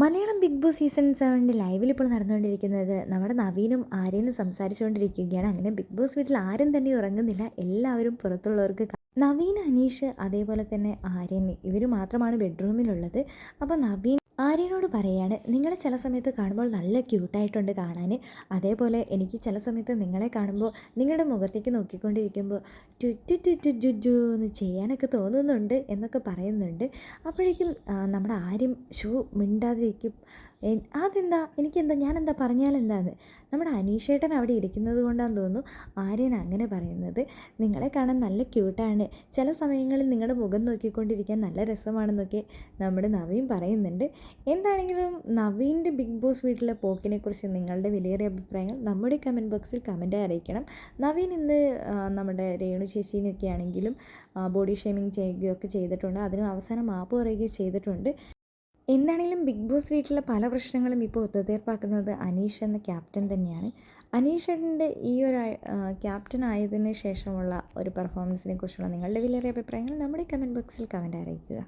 Malayalam big Boss season സെവന്റെ ലൈവിൽ ഇപ്പോൾ നടന്നുകൊണ്ടിരിക്കുന്നത് നമ്മുടെ നവീനും ആര്യനും സംസാരിച്ചുകൊണ്ടിരിക്കുകയാണ്. അങ്ങനെ ബിഗ് ബോസ് വീട്ടിൽ ആരും തന്നെ ഉറങ്ങുന്നില്ല. എല്ലാവരും പുറത്തുള്ളവർക്ക് നവീൻ അനീഷ് അതേപോലെ തന്നെ ആര്യൻ ഇവർ മാത്രമാണ് ബെഡ്റൂമിലുള്ളത്. അപ്പോൾ നവീൻ ആര്യനോട് പറയാണ് നിങ്ങളെ ചില സമയത്ത് കാണുമ്പോൾ നല്ല ക്യൂട്ടായിട്ടുണ്ട് കാണാൻ അതേപോലെ എനിക്ക് ചില സമയത്ത് നിങ്ങളെ കാണുമ്പോൾ നിങ്ങളുടെ മുഖത്തേക്ക് നോക്കിക്കൊണ്ടിരിക്കുമ്പോൾ ടുറ്റു ടുറ്റു ടു ടു ജു ജു എന്ന് ചെയ്യാനൊക്കെ തോന്നുന്നുണ്ട് എന്നൊക്കെ പറയുന്നുണ്ട്. അപ്പോഴേക്കും നമ്മുടെ ആര്യം ഷൂ മിണ്ടാതിരിക്കും. അതെന്താ? എനിക്കെന്താ? ഞാനെന്താ പറഞ്ഞാലെന്താന്ന്? നമ്മുടെ അനീഷേട്ടൻ അവിടെ ഇരിക്കുന്നത് കൊണ്ടാന്ന് തോന്നുന്നു ആര്യൻ അങ്ങനെ പറയുന്നത്. നിങ്ങളെ കാണാൻ നല്ല ക്യൂട്ടാണ്. ചില സമയങ്ങളിൽ നിങ്ങളുടെ മുഖം നോക്കിക്കൊണ്ടിരിക്കാൻ നല്ല രസമാണെന്നൊക്കെ നമ്മുടെ നവീൻ പറയുന്നുണ്ട്. എന്താണെങ്കിലും നവീന്റെ ബിഗ് ബോസ് വീട്ടിലെ പോക്കിനെക്കുറിച്ച് നിങ്ങളുടെ വിലയേറിയ അഭിപ്രായങ്ങൾ നമ്മുടെ കമന്റ് ബോക്സിൽ കമന്റായി അറിയിക്കണം. നവീൻ ഇന്ന് നമ്മുടെ രേണു ചേച്ചീനൊക്കെ ആണെങ്കിലും ബോഡി ഷേമിങ് ചെയ്യുകയൊക്കെ ചെയ്തിട്ടുണ്ട്. അതിനും അവസാനം മാപ്പ് പറയുകയും ചെയ്തിട്ടുണ്ട്. എന്താണെങ്കിലും ബിഗ് ബോസ് വീട്ടിലെ പല പ്രശ്നങ്ങളും ഇപ്പോൾ ഒത്തുതീർപ്പാക്കുന്നത് അനീഷ് എന്ന ക്യാപ്റ്റൻ തന്നെയാണ്. അനീഷിന്റെ ഈ ഒരു ക്യാപ്റ്റൻ ആയതിനു ശേഷമുള്ള ഒരു പെർഫോമൻസിനെ കുറിച്ചുള്ള നിങ്ങളുടെ വിലയേറിയ അഭിപ്രായങ്ങൾ നമ്മുടെ കമന്റ് ബോക്സിൽ കമന്റ് അറിയിക്കുക.